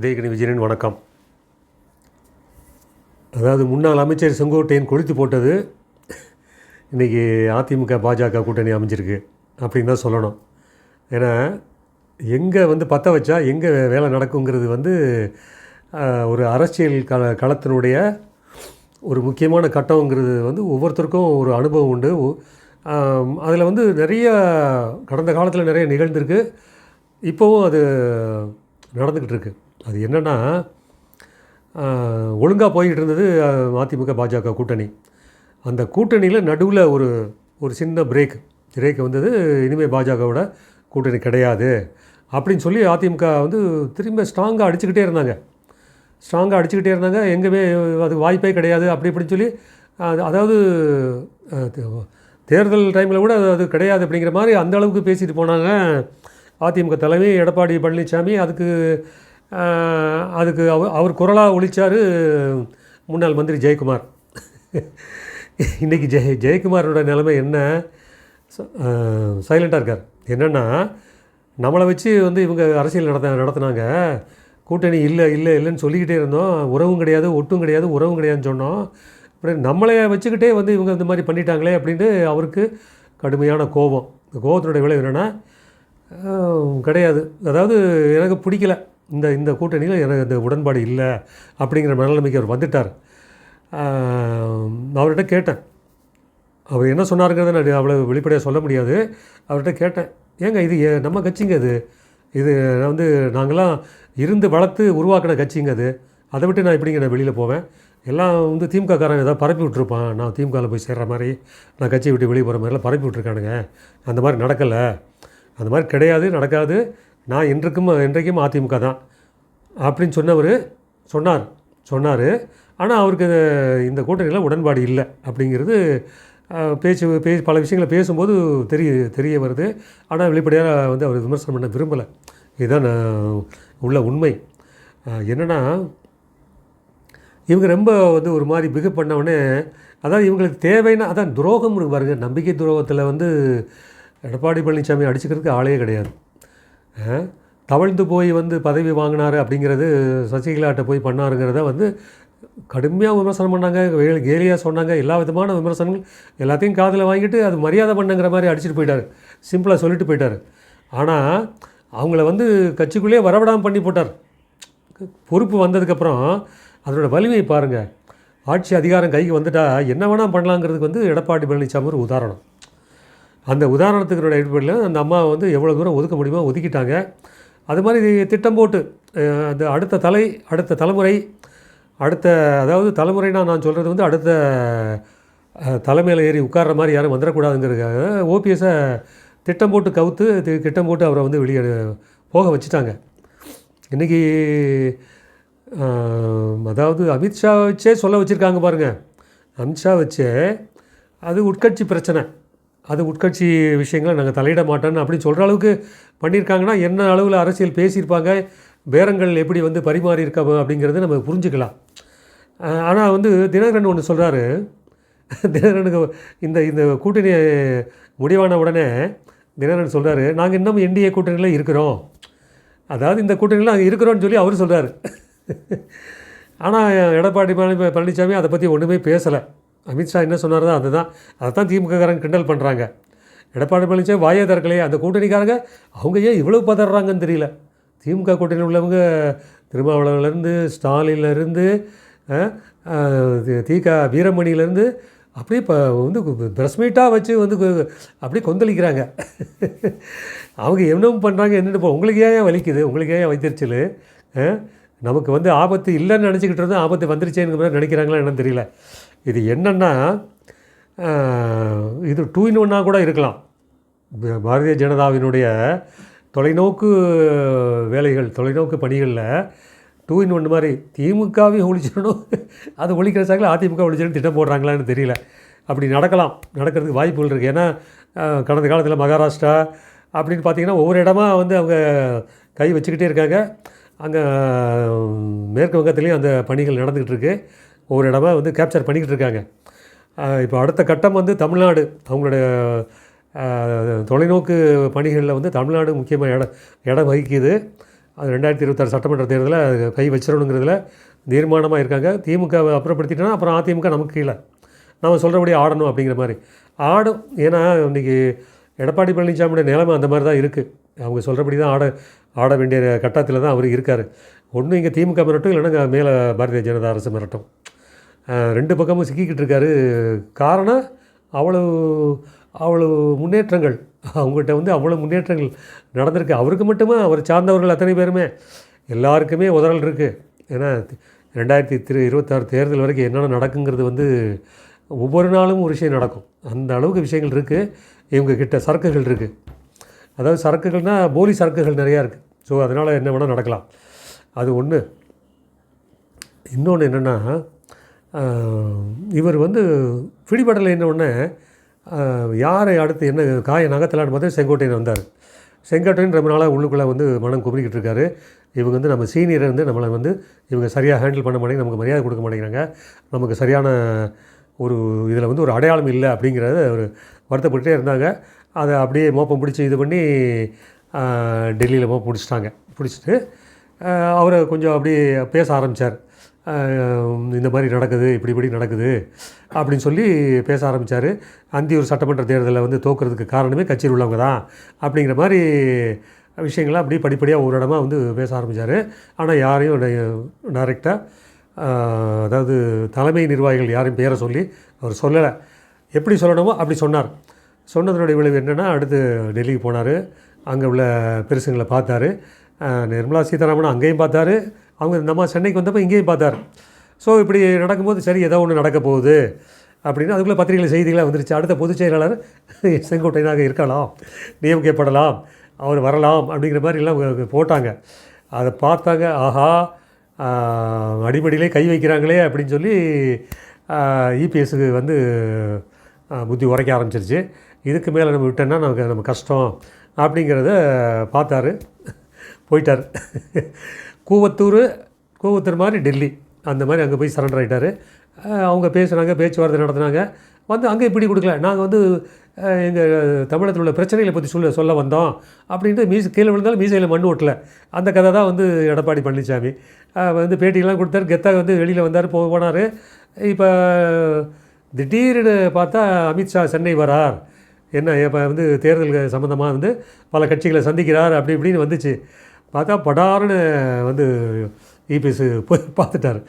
இதயகணி விஜயனின் வணக்கம். அதாவது முன்னாள் அமைச்சர் செங்கோட்டையன் கொளுத்து போட்டது இன்றைக்கி அதிமுக பாஜக கூட்டணி அமைஞ்சிருக்கு அப்படின்னு தான் சொல்லணும். ஏன்னா எங்கே வந்து பற்ற வச்சா எங்கே வேலை நடக்குங்கிறது வந்து ஒரு அரசியல் கல களத்தினுடைய ஒரு முக்கியமான கட்டங்கிறது வந்து ஒவ்வொருத்தருக்கும் ஒரு அனுபவம் உண்டு. அதில் வந்து நிறைய கடந்த காலத்தில் நிறைய நிகழ்ந்திருக்கு. இப்போவும் அது நடந்துக்கிட்டு இருக்குது அது என்னென்னா ஒழுங்காக போய்கிட்டு இருந்தது அதிமுக பாஜக கூட்டணி. அந்த கூட்டணியில் நடுவில் ஒரு ஒரு சின்ன பிரேக் பிரேக் வந்தது இனிமேல் பாஜகவோட கூட்டணி கிடையாது அப்படின்னு சொல்லி அதிமுக வந்து திரும்ப ஸ்ட்ராங்காக அடிச்சுக்கிட்டே இருந்தாங்க. ஸ்ட்ராங்காக அடிச்சுக்கிட்டே இருந்தாங்க எங்கேயுமே அது வாய்ப்பே கிடையாது அப்படி இப்படின்னு சொல்லி அது அதாவது தேர்தல் டைமில் கூட அது- கிடையாது அப்படிங்கிற மாதிரி அந்த அளவுக்கு பேசிட்டு போனாங்க. அதிமுக தலைமை எடப்பாடி பழனிசாமி அதுக்கு அதுக்கு அவர் அவர் குரலாக ஒழித்தார் முன்னாள் மந்திரி ஜெயக்குமார். இன்றைக்கி ஜெய ஜெயக்குமாரோட நிலைமை என்ன? சைலண்ட்டாக இருக்கார். என்னென்னா நம்மளை வச்சு வந்து இவங்க அரசியல் நடத்த நடத்துனாங்க. கூட்டணி இல்லை இல்லை இல்லைன்னு சொல்லிக்கிட்டே இருந்தோம். உறவும் கிடையாது ஒட்டும் கிடையாது உறவும் கிடையாதுன்னு சொன்னோம். அப்புறம் நம்மளை வச்சுக்கிட்டே வந்து இவங்க இந்த மாதிரி பண்ணிட்டாங்களே அப்படின்ட்டு அவருக்கு கடுமையான கோபம். இந்த கோபத்தினுடைய விளைவு என்னென்னா கிடையாது. அதாவது எனக்கு பிடிக்கல. இந்த இந்த கூட்டணியில் எனக்கு இந்த உடன்பாடு இல்லை அப்படிங்கிற மனநிலைமைக்கு அவர் வந்துட்டார். ஆஹ், அவர்கிட்ட கேட்டேன். அவர் என்ன சொன்னாருங்கிறத நான் அவ்வளோ வெளிப்படையாக சொல்ல முடியாது. அவர்கிட்ட கேட்டேன். ஏங்க இது நம்ம கட்சிங்க இது. இது நான் வந்து நாங்களாம் இருந்து வளர்த்து உருவாக்கின கட்சிங்க அது அதை விட்டு நான் எப்படிங்க நான் வெளியில் போவேன்? எல்லாம் வந்து திமுககாரன் ஏதாவது பரப்பி விட்ருப்பான் நான் திமுகவில் போய் சேர்கிற மாதிரி நான் கட்சியை விட்டு வெளியே போகிற மாதிரிலாம் பரப்பி விட்ருக்கானுங்க அந்த மாதிரி நடக்கலை. அந்த மாதிரி கிடையாது நடக்காது. நான் என்றைக்கும் என்றைக்கும் அதிமுக தான். அப்படின்னு சொன்னவர் சொன்னார் சொன்னார். ஆனால் அவருக்கு இந்த கூட்டணியில் உடன்பாடு இல்லை அப்படிங்கிறது பேச்சு பே பல விஷயங்களை பேசும்போது தெரிய தெரிய வருது. ஆனால் வெளிப்படையாக வந்து அவர் விமர்சனம் பண்ண விரும்பலை. இதுதான் நான் உள்ள உண்மை. என்னென்னா இவங்க ரொம்ப வந்து ஒரு மாதிரி பிகப் பண்ணவுடனே அதாவது இவங்களுக்கு தேவைன்னா அதான் துரோகம் இருக்கு நம்பிக்கை துரோகத்தில் வந்து எடப்பாடி பழனிசாமி அடிச்சுக்கிறதுக்கு ஆளே கிடையாது. தவழ்ந்து போய் வந்து பதவி வாங்கினார் அப்படிங்கிறது சசிகலாட்ட போய் பண்ணாருங்கிறத வந்து கடுமையாக விமர்சனம் பண்ணாங்க. கேலியாக சொன்னாங்க. எல்லா விதமான விமர்சனங்கள் எல்லாத்தையும் காதில் வாங்கிட்டு அது மரியாதை பண்ணுங்கிற மாதிரி அடிச்சுட்டு போயிட்டார். சிம்பிளாக சொல்லிட்டு போயிட்டார். ஆனால் அவங்கள வந்து கட்சிக்குள்ளேயே வரவிடாமல் பண்ணி போட்டார். பொறுப்பு வந்ததுக்கப்புறம் அதனோட வலிமையை பாருங்கள் ஆட்சி அதிகாரம் கைக்கு வந்துட்டால் என்ன வேணால் பண்ணலாங்கிறதுக்கு வந்து எடப்பாடி பழனிசாமி ஒரு உதாரணம். அந்த உதாரணத்துக்கு அடிப்படையில் அந்த அம்மா வந்து எவ்வளோ தூரம் ஒதுக்க முடியுமோ ஒதுக்கிட்டாங்க. அது மாதிரி திட்டம் போட்டு அந்த அடுத்த தலை அடுத்த தலைமுறை அடுத்த அதாவது தலைமுறைனா நான் சொல்கிறது வந்து அடுத்த தலைமையில் ஏறி உட்கார்ற மாதிரி யாரும் வந்துடக்கூடாதுங்கிறதுக்காக ஓபிஎஸை திட்டம் போட்டு கவுத்து திட்டம் போட்டு அவரை வந்து வெளியே போக வச்சுட்டாங்க. இன்றைக்கி அதாவது அமித்ஷா வச்சே சொல்ல வச்சுருக்காங்க பாருங்கள் அமித்ஷா வச்சே அது உட்கட்சி பிரச்சனை. அது உட்கட்சி விஷயங்களை நாங்கள் தலையிட மாட்டோன்னு அப்படின்னு சொல்கிற அளவுக்கு பண்ணியிருக்காங்கன்னா என்ன அளவில் அரசியல் பேசியிருப்பாங்க பேரங்கள் எப்படி வந்து பரிமாறி இருக்காங்க அப்படிங்கிறத நம்ம புரிஞ்சுக்கலாம். ஆனால் வந்து தினகரன் ஒன்று சொல்கிறாரு தினகரனுக்கு இந்த இந்த கூட்டணி முடிவான உடனே தினகரன் சொல்கிறாரு நாங்கள் இன்னும் என்டிஏ கூட்டணியில் இருக்கிறோம். அதாவது இந்த கூட்டணியில் நாங்கள் இருக்கிறோன்னு சொல்லி அவர் சொல்கிறார் ஆனால் எடப்பாடி பழனிசாமி அதை பற்றி ஒன்றுமே பேசலை. அமித்ஷா என்ன சொன்னாரோ அதுதான் அதை தான் திமுககாரங்க கிண்டல் பண்ணுறாங்க எடப்பாடி பழனிசாமி வாயே திறக்கலையே அந்த கூட்டணிக்காரங்க அவங்க ஏன் இவ்வளோ பதறாங்கன்னு தெரியல. திமுக கூட்டணி உள்ளவங்க திருமாவளவன்லேருந்து ஸ்டாலின்லேருந்து தீக வீரமணியிலேருந்து அப்படியே இப்போ வந்து பிரஸ்மீட்டாக வச்சு வந்து அப்படியே கொந்தளிக்கிறாங்க. அவங்க என்னவும் பண்ணுறாங்க என்னென்னு உங்களுக்கு ஏன் வலிக்குது? உங்களுக்கு ஏன் வைத்திருச்சல்? நமக்கு வந்து ஆபத்து இல்லைன்னு நினச்சிக்கிட்டு இருந்தோம் ஆபத்து வந்துருச்சேங்கிற மாதிரி நினைக்கிறாங்களா என்னன்னு தெரியல. இது என்னென்னா இது டூ இன் ஒன்னாக கூட இருக்கலாம். பாரதிய ஜனதாவினுடைய தொலைநோக்கு வேலைகள் தொலைநோக்கு பணிகளில் டூ இன் ஒன்று மாதிரி திமுகவையும் ஒழிச்சிடணும் அது ஒழிக்கிற சாக்கில் அதிமுக ஒழிச்சிடணும் திட்டம் போடுறாங்களான்னு தெரியல. அப்படி நடக்கலாம் நடக்கிறதுக்கு வாய்ப்புகள் இருக்குது ஏன்னா கடந்த காலத்தில் மகாராஷ்டிரா அப்படின்னு பார்த்தீங்கன்னா ஒவ்வொரு இடமா வந்து அவங்க கை வச்சுக்கிட்டே இருக்காங்க. அங்கே மேற்கு வங்கத்துலேயும் அந்த பணிகள் நடந்துக்கிட்டு இருக்குது ஒவ்வொரு இடமா வந்து கேப்சர் பண்ணிக்கிட்டு இருக்காங்க. இப்போ அடுத்த கட்டம் வந்து தமிழ்நாடு. அவங்களுடைய தொலைநோக்கு பணிகளில் வந்து தமிழ்நாடு முக்கியமாக இடம் இடம் வகிக்குது. அது ரெண்டாயிரத்தி இருபத்தாறு சட்டமன்ற தேர்தலில் கை வச்சிடணுங்கிறதுல தீர்மானமாக இருக்காங்க. திமுகவை அப்புறப்படுத்திட்டோன்னா அப்புறம் அதிமுக நமக்கு கீழே. நம்ம சொல்கிறபடி ஆடணும் அப்படிங்கிற மாதிரி. ஆடும் ஏன்னா இன்றைக்கி எடப்பாடி பழனிசாமியோட நிலைமை அந்த மாதிரி தான் இருக்குது அவங்க சொல்கிறபடி தான் ஆட ஆட வேண்டிய கட்டத்தில் தான் அவர் இருக்கார். ஒன்று இங்கே திமுக மிரட்டும் இல்லைன்னா மேலே பாரதிய ஜனதா அரசு மிரட்டும். ரெண்டு பக்கமும் சிக்கிக்கிட்டு இருக்காரு. காரணம் அவ்வளோ அவ்வளோ முன்னேற்றங்கள். அவங்ககிட்ட வந்து அவ்வளோ முன்னேற்றங்கள் நடந்திருக்கு. அவருக்கு மட்டுமே? அவர் சார்ந்தவர்கள் அத்தனை பேருமே. எல்லாருக்குமே உதறல் இருக்குது ஏன்னா ரெண்டாயிரத்தி திரு இருபத்தாறு தேர்தல் வரைக்கும் என்னென்ன நடக்குங்கிறது வந்து ஒவ்வொரு நாளும் ஒரு விஷயம் நடக்கும். அந்த அளவுக்கு விஷயங்கள் இருக்குது இவங்க கிட்ட சரக்குகள் இருக்குது அதாவது சரக்குகள்னால் போலி சரக்குகள் நிறையா இருக்குது ஸோ அதனால் என்ன வேணால் நடக்கலாம். அது ஒன்று இன்னொன்று என்னென்னா இவர் வந்து பிடிபடலை உடனே யாரை அடுத்து என்ன காய நகத்தலான்னு பார்த்து செங்கோட்டையன் வந்தார். செங்கோட்டையன் ரொம்ப நாளாக உள்ளுக்குள்ளே வந்து மனம் குமரிக்கிட்டு இருக்காரு. இவங்க வந்து நம்ம சீனியரை வந்து நம்மளை வந்து இவங்க சரியாக ஹேண்டில் பண்ண மாட்டேங்க நமக்கு மரியாதை கொடுக்க மாட்டேங்கிறாங்க. நமக்கு சரியான ஒரு இதில் வந்து ஒரு அடையாளம் இல்லை அப்படிங்கிறத ஒரு வருத்தப்பட்டுட்டே இருந்தாங்க. அதை அப்படியே மோப்பம் பிடிச்சி இது பண்ணி டெல்லியில் மோப்பம் பிடிச்சிட்டாங்க. பிடிச்சிட்டு அவரை கொஞ்சம் அப்படியே பேச ஆரம்பித்தார் இந்த மாதிரி நடக்குது இப்படி இப்படி நடக்குது அப்படின்னு சொல்லி பேச ஆரம்பித்தார் அந்தியூர் சட்டமன்ற தேர்தலில் வந்து தோக்குறதுக்கு காரணமே கட்சியில் உள்ளவங்க தான் அப்படிங்கிற மாதிரி விஷயங்களை அப்படியே படிப்படியாக ஒரு இடமா வந்து பேச ஆரம்பித்தார் ஆனால் யாரையும் டைரெக்டாக அதாவது தலைமை நிர்வாகிகள் யாரையும் பேரை சொல்லி அவர் சொல்லலை. எப்படி சொல்லணுமோ அப்படி சொன்னார். சொன்னதனுடைய விளைவு என்னென்னா அடுத்து டெல்லிக்கு போனார். அங்கே உள்ள பெருசுங்களை பார்த்தாரு. நிர்மலா சீதாராமன் அங்கேயும் பார்த்தாரு. அவங்க நம்ம சென்னைக்கு வந்தப்போ இங்கேயும் பார்த்தார். ஸோ இப்படி நடக்கும்போது சரி ஏதோ ஒன்று நடக்க போகுது. அப்படின்னு அதுக்குள்ளே பத்திரிகையில் செய்திகளாக வந்துருச்சு. அடுத்த பொதுச் செயலாளர் செங்கோட்டையனாக இருக்கலாம். நியமிக்கப்படலாம். அவர் வரலாம். அப்படிங்கிற மாதிரிலாம் அவங்க போட்டாங்க. அதை பார்த்தாங்க ஆஹா அடிமடியிலே கை வைக்கிறாங்களே அப்படின்னு சொல்லி இபிஎஸ்க்கு வந்து புத்தி உரைக்க ஆரம்பிச்சிருச்சு. இதுக்கு மேலே நம்ம விட்டோன்னா நமக்கு நம்ம கஷ்டம் அப்படிங்கிறத பார்த்தாரு. போயிட்டார். கூவத்தூர் கூவத்தூர் மாதிரி டெல்லி அந்த மாதிரி அங்கே போய் சரண்டர் ஆகிட்டார் அவங்க பேசுனாங்க பேச்சுவார்த்தை நடத்துனாங்க. வந்து அங்கே இப்படி கொடுக்கல. நாங்கள் வந்து எங்கள் தமிழகத்தில் உள்ள பிரச்சனைகளை பற்றி சொல்ல சொல்ல வந்தோம் அப்படின்ட்டு மீச கீழே விழுந்தாலும் மீசையில் மண் ஓட்டல அந்த கதை தான் வந்து எடப்பாடி பழனிசாமி வந்து பேட்டியெல்லாம் கொடுத்தாரு. கெத்தாக வந்து வெளியில் வந்தார் போ போனார். இப்போ திடீர்னு பார்த்தா அமித்ஷா சென்னை வரார். என்ன இப்போ வந்து தேர்தல் சம்மந்தமாக வந்து பல கட்சிகளை சந்திக்கிறார் அப்படி இப்படின்னு வந்துச்சு. பார்த்தா படாருன்னு வந்து இபிஎஸ் போய் பார்த்துட்டாரு.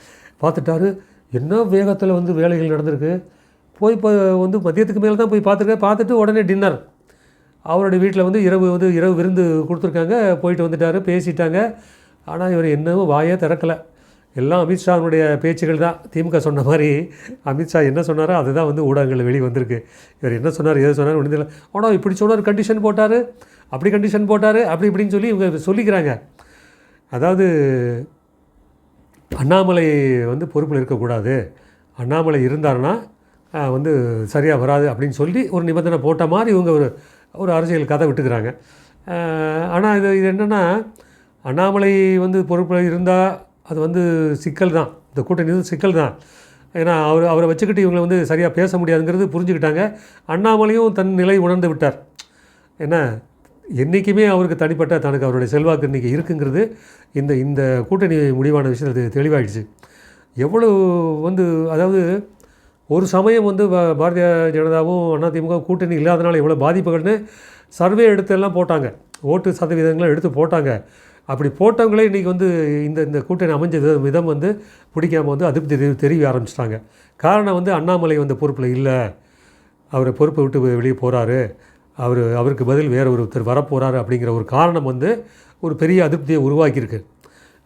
பார்த்துட்டாரு என்ன வேகத்தில் வந்து வேலைகள் நடந்திருக்கு? போய் இப்போ வந்து மதியத்துக்கு மேலே தான் போய் பார்த்துருக்கேன் பார்த்துட்டு உடனே டின்னர் அவருடைய வீட்டில் வந்து இரவு வந்து இரவு விருந்து கொடுத்துருக்காங்க போயிட்டு வந்துட்டார் பேசிட்டாங்க. ஆனால் இவர் என்னவோ வாயே திறக்கலை. எல்லாம் அமித்ஷாவுடைய பேச்சுகள் தான். திமுக சொன்ன மாதிரி அமித்ஷா என்ன சொன்னாரோ அதுதான் வந்து ஊடகங்களில் வெளியே வந்திருக்கு இவர் என்ன சொன்னார் எது சொன்னார் ஒன்றும் தெரியல. ஆனால் இப்படி சொன்னார் கண்டிஷன் போட்டார். அப்படி கண்டிஷன் போட்டார் அப்படி இப்படின்னு சொல்லி இவங்க சொல்லிக்கிறாங்க. அதாவது அண்ணாமலை வந்து பொறுப்பில் இருக்கக்கூடாது. அண்ணாமலை இருந்தாருன்னா வந்து சரியாக வராது அப்படின்னு சொல்லி ஒரு நிபந்தனை போட்ட மாதிரி இவங்க ஒரு ஒரு அரசியல் கதை விட்டுக்கிறாங்க. ஆனால் இது இது என்னென்னா அண்ணாமலை வந்து பொறுப்பில் இருந்தால் அது வந்து சிக்கல் தான். இந்த கூட்டணி வந்து சிக்கல் தான். ஏன்னா அவர் அவரை வச்சுக்கிட்டு இவங்களை வந்து சரியாக பேச முடியாதுங்கிறது புரிஞ்சுக்கிட்டாங்க. அண்ணாமலையும் தன் நிலை உணர்ந்து விட்டார். என்ன? என்றைக்குமே அவருக்கு தனிப்பட்ட தனக்கு அவருடைய செல்வாக்கு இன்றைக்கி இருக்குங்கிறது இந்த இந்த கூட்டணி முடிவான விஷயத்தில் தெளிவாயிடுச்சு. எவ்வளோ வந்து அதாவது ஒரு சமயம் வந்து பாரதிய ஜனதாவும் அதிமுக கூட்டணி இல்லாதனால எவ்வளோ பாதிப்புகள்னு சர்வே எடுத்து எல்லாம் போட்டாங்க. ஓட்டு சதவீதங்கள்லாம் எடுத்து போட்டாங்க. அப்படி போட்டவங்களே இன்றைக்கி வந்து இந்த இந்த கூட்டணி அமைஞ்ச விதம் விதம் வந்து பிடிக்காம வந்து அதிருப்தி தெரிய ஆரம்பிச்சிட்டாங்க. காரணம் வந்து அண்ணாமலை வந்து பொறுப்பில் இல்லை. அவரை பொறுப்பை விட்டு வெளியே போகிறாரு அவர் அவருக்கு பதில் வேறு ஒருத்தர் வரப்போகிறார் அப்படிங்கிற ஒரு காரணம் வந்து ஒரு பெரிய அதிருப்தியை உருவாக்கியிருக்கு.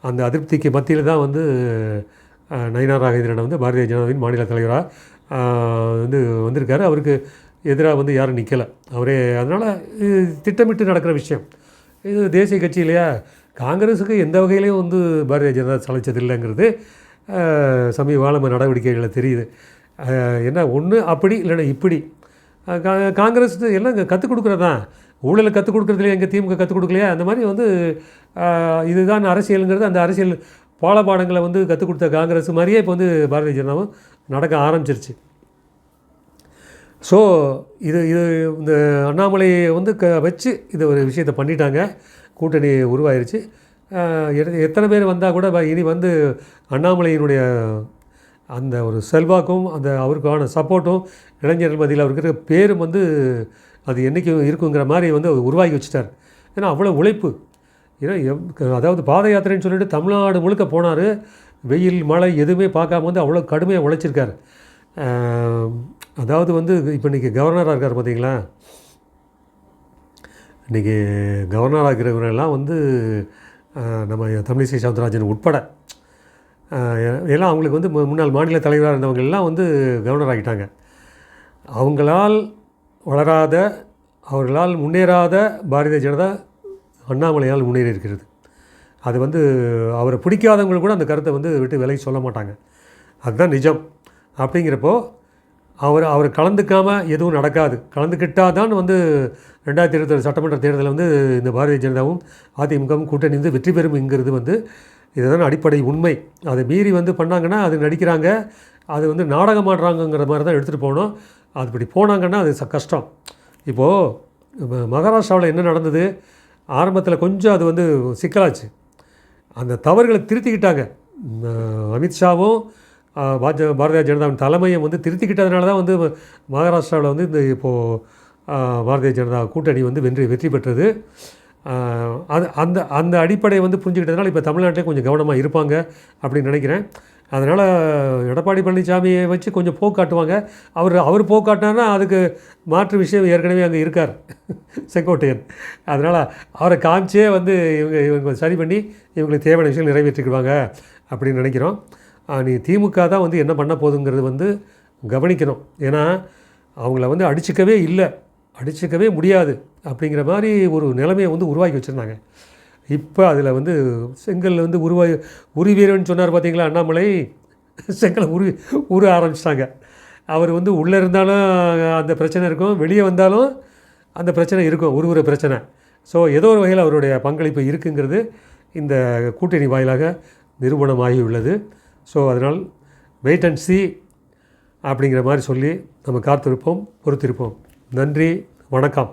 அந்த அதிருப்திக்கு மத்தியில் தான் வந்து நயினா நயினார் நாகேந்திரன் வந்து பாரதிய ஜனதாவின் மாநில தலைவராக வந்து வந்திருக்காரு. அவருக்கு எதிராக வந்து யாரும் நிற்கலை அவரே அதனால் இது திட்டமிட்டு நடக்கிற விஷயம். இது தேசிய கட்சி இல்லையா? காங்கிரஸுக்கு எந்த வகையிலையும் வந்து பாரதிய ஜனதா சலைச்சதில்லைங்கிறது சமீப கால நடவடிக்கைகளில் தெரியுது. என்ன ஒன்று அப்படி இல்லைன்னா இப்படி கா- காங்கிரஸ் எல்லாம் இங்கே கற்றுக் கொடுக்குறதான் ஊழலை கற்றுக் கொடுக்குறதுலையே எங்கள் திமுக கற்றுக் கொடுக்கலையா? அந்த மாதிரி வந்து இதுதான் அரசியலுங்கிறது. அந்த அரசியல் பாடபாடங்களை வந்து கற்றுக் கொடுத்த காங்கிரஸ் மாதிரியே இப்போ வந்து பாரதிய ஜனதாவும் நடக்க ஆரம்பிச்சிருச்சு. ஸோ இது இது இந்த அண்ணாமலையை வந்து க வச்சு இது ஒரு விஷயத்தை பண்ணிட்டாங்க. கூட்டணி உருவாயிருச்சு. எத்தனை பேர் வந்தால் கூட இனி வந்து அண்ணாமலையினுடைய அந்த ஒரு செல்வாக்கும் அந்த அவருக்கான சப்போர்ட்டும் இளைஞர்கள் மதியில் அவருக்கு இருக்கிற பேரும் வந்து அது என்றைக்கும் இருக்குங்கிற மாதிரி வந்து அவர் உருவாக்கி வச்சுட்டார். ஏன்னா அவ்வளோ உழைப்பு. ஏன்னா அதாவது பாத யாத்திரைன்னு சொல்லிட்டு தமிழ்நாடு முழுக்க போனார். வெயில் மழை எதுவுமே பார்க்காம வந்து அவ்வளோ கடுமையாக உழைச்சிருக்கார். அதாவது வந்து இப்போ இன்றைக்கி கவர்னராக இருக்கார் பார்த்தீங்களா இன்றைக்கி கவர்னராக இருக்கிறவரெல்லாம் வந்து நம்ம தமிழிசை சவுந்தரராஜன் உட்பட ஏன்னா எல்லாம் அவங்களுக்கு வந்து மு- முன்னாள் மாநில தலைவராக இருந்தவங்க எல்லாம் வந்து கவர்னர் ஆகிட்டாங்க. அவங்களால் வளராத அவர்களால் முன்னேறாத பாரதிய ஜனதா அண்ணாமலையால் முன்னேறி இருக்கிறது. அது வந்து அவரை பிடிக்காதவங்க கூட அந்த கருத்தை வந்து விட்டு விலகி சொல்ல மாட்டாங்க. அதுதான் நிஜம். அப்படிங்கிறப்போ அவர் அவர் கலந்துக்காமல் எதுவும் நடக்காது. கலந்துக்கிட்டால் தான் வந்து ரெண்டாயிரத்தி இருபத்தி சட்டமன்ற தேர்தலில் வந்து இந்த பாரதிய ஜனதாவும் அதிமுகவும் கூட்டணி வந்து வெற்றி பெறும்ங்கிறது வந்து இதுதான் அடிப்படை உண்மை. அதை மீறி வந்து பண்ணாங்கன்னா அது நடிக்கிறாங்க அது வந்து நாடகம் ஆடுறாங்கங்கிற மாதிரி தான் எடுத்துகிட்டு போகணும் அது இப்படி போனாங்கன்னா அது ச- கஷ்டம். இப்போது மகாராஷ்டிராவில் என்ன நடந்தது? ஆரம்பத்தில் கொஞ்சம் அது வந்து சிக்கலாச்சு. அந்த தவறுகளை திருத்திக்கிட்டாங்க. அமித்ஷாவும் பாஜ பாரதிய ஜனதாவின் தலைமையை வந்து திருத்திக்கிட்டதுனால தான் வந்து மகாராஷ்டிராவில் வந்து இந்த இப்போது பாரதிய ஜனதா கூட்டணி வந்து வெற்றி வெற்றி பெற்றது. அது அந்த அந்த அடிப்படையை வந்து புரிஞ்சுக்கிட்டதுனால இப்போ தமிழ்நாட்டிலே கொஞ்சம் கவனமாக இருப்பாங்க அப்படின்னு நினைக்கிறேன். அதனால் எடப்பாடி பழனிசாமியை வச்சு கொஞ்சம் போக்காட்டுவாங்க அவர் அவர் போக்காட்டினார்னா அதுக்கு மாற்று விஷயம் ஏற்கனவே அங்கே இருக்கார் செங்கோட்டையன். அதனால் அவரை காமிச்சே வந்து இவங்க இவங்க சரி பண்ணி இவங்களுக்கு தேவையான விஷயம் நிறைவேற்றிக்குவாங்க அப்படின்னு நினைக்கிறோம். நீ திமுக தான் வந்து என்ன பண்ண போதுங்கிறது வந்து கவனிக்கணும். ஏன்னா அவங்கள வந்து அடிச்சுக்கவே இல்லை. அடிச்சுக்கவே முடியாது அப்படிங்கிற மாதிரி ஒரு நிலைமையை வந்து உருவாக்கி வச்சுருந்தாங்க. இப்போ அதில் வந்து செங்கல் வந்து உருவாய் உருவீரன் சொன்னார் பார்த்தீங்களா அண்ணாமலை? செங்கலை உரு உருவ ஆரம்பிச்சிட்டாங்க. அவர் வந்து உள்ளே இருந்தாலும் அந்த பிரச்சனை இருக்கும் வெளியே வந்தாலும் அந்த பிரச்சனை இருக்கும் உருவுற பிரச்சனை. ஸோ ஏதோ ஒரு வகையில் அவருடைய பங்களிப்பு இருக்குங்கிறது இந்த கூட்டணி வாயிலாக நிரூபணமாகி உள்ளது. ஸோ அதனால் வெயிட் அண்ட் சி அப்படிங்கிற மாதிரி சொல்லி நம்ம காத்திருப்போம் பொறுத்திருப்போம். நன்றி வணக்கம்.